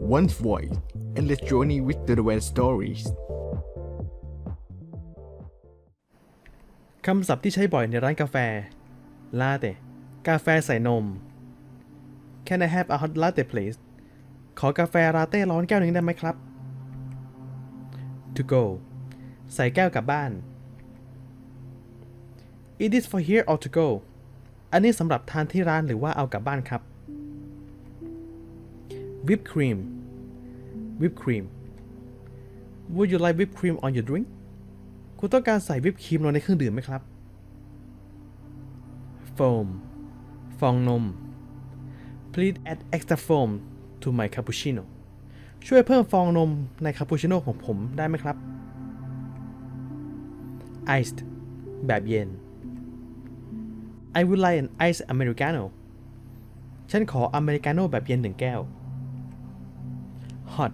one voice and let's journey with the Red Stories คำศัพท์ที่ใช้บ่อยในร้านกาแฟ ลาเต้ กาแฟใส่นม Can I have a hot latte please ขอกาแฟลาเต้ร้อนแก้วหนึ่งได้ไหมครับ To go ใส่แก้วกลับบ้าน It is for here or to go อันนี้สำหรับทานที่ร้านหรือว่าเอากลับบ้านครับ Whipped cream Whipped cream Would you like whipped cream on your drink คุณต้องการใส่วิปครีมลงในเครื่องดื่มไหมครับ Foam ฟองนม Please add extra foam to my cappuccino ช่วยเพิ่มฟองนมในคาปูชิโน่ของผมได้ไหมครับ Iced แบบเย็น I would like an iced americano ฉันขออเมริกาโน่แบบเย็นหนึ่งแก้ว Hot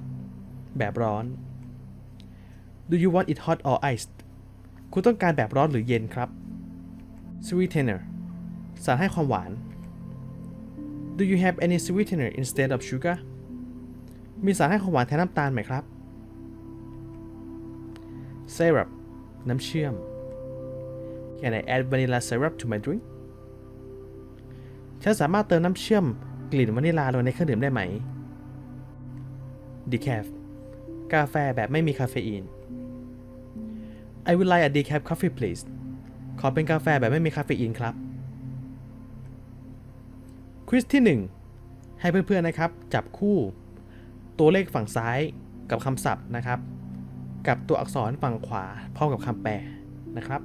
แบบร้อน Do you want it hot or iced คุณต้องการแบบร้อนหรือเย็นครับ Sweetener สารให้ความหวาน Do you have any sweetener instead of sugar มีสารให้ความหวานแทนน้ำตาลไหมครับ Syrup น้ำเชื่อม Can I add vanilla syrup to my drink ฉันสามารถเติมน้ำเชื่อมกลิ่นวานิลาลงในเครื่องดื่มได้ไหม Decaf กาแฟแบบไม่มีคาเฟอีน I would like a decaf coffee please ขอเป็นกาแฟแบบไม่มีคาเฟอีนครับ ควิสที่ 1 ให้เพื่อนๆนะครับ จับคู่ ตัวเลขฝั่งซ้ายกับคำศัพท์นะครับ กับตัวอักษรฝั่งขวาพร้อมกับคำแปลนะครับ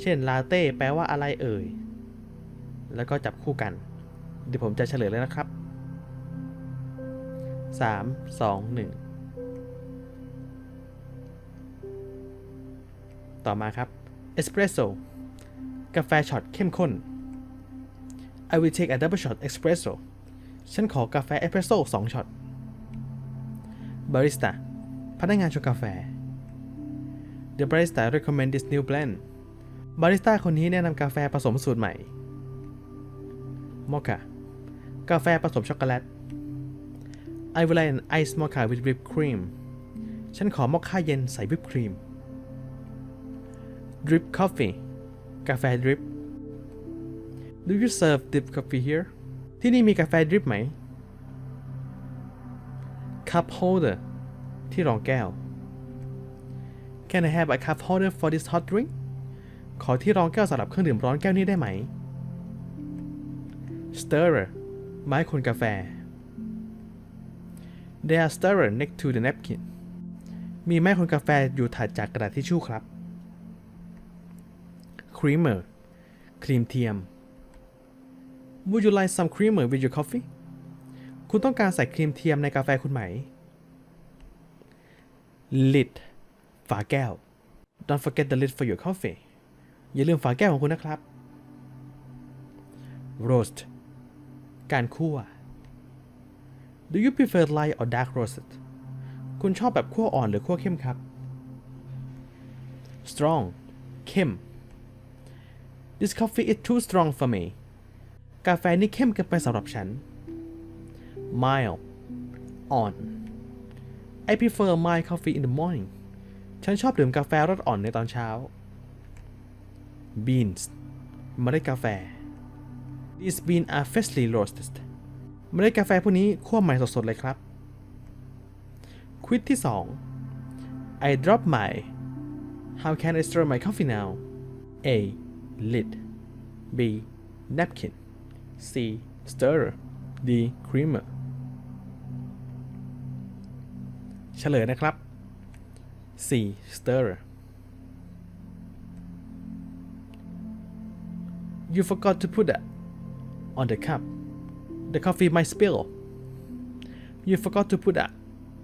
เช่นลาเต้แปลว่าอะไรเอ่ย แล้วก็จับคู่กัน เดี๋ยวผมจะเฉลยเลยนะครับ 3 2 1ต่อมาครับเอสเปรสโซ่กาแฟช็อตเข้มข้น I will take a double shot espresso ฉันขอกาแฟเอสเปรสโซ่2ช็อตบาริสต้าพนักงานชงกาแฟ The barista recommend this new blend บาริสต้าคนนี้แนะนำกาแฟผสมสูตรใหม่ Mocha กาแฟผสมช็อกโกแลต I would like an ice mocha with whipped cream ฉันขอมอคค่าเย็นใส่วิปครีม drip coffee กาแฟดริป Do you serve drip coffee here ที่นี่มีกาแฟดริปไหม cup holder ที่รองแก้ว Can I have a cup holder for this hot drink ขอที่รองแก้วสำหรับเครื่องดื่มร้อนแก้วนี้ได้ไหม stirrer ไม้คนกาแฟ There are stirrer next to the napkin มีไม้คนกาแฟอยู่ถัดจากกระดาษทิชชู่ครับ creamer ครีมเทียม Would you like some creamer with your coffee คุณต้องการใส่ครีมเทียมในกาแฟคุณไหม lid ฝาแก้ว Don't forget the lid for your coffee อย่าลืมฝาแก้วของคุณนะครับ roast การคั่ว Do you prefer light or dark roasted คุณชอบแบบคั่วอ่อนหรือคั่วเข้มครับ strong เข้ม This coffee is too strong for me กาแฟนี่เข้มเกินไปสำหรับฉัน mild อ่อน I prefer mild coffee in the morning ฉันชอบดื่มกาแฟรสอ่อนในตอนเช้า beans เมล็ดกาแฟ These beans are freshly roasted เมล็ดกาแฟพวกนี้คั่วใหม่สดๆเลยครับควิดที่ 2 I drop my How can I stir my coffee now A lid B napkin C stirrer D creamer เฉลยนะครับ C stirrer You forgot to put that on the cup the coffee might spill You forgot to put that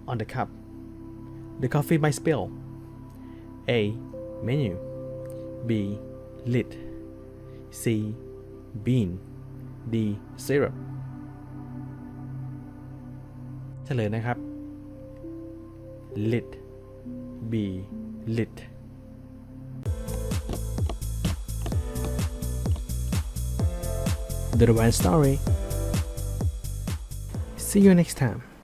on the cup the coffee might spill A menu B lid C bean D syrup เฉลยนะครับ lid B lid The One Story See you next time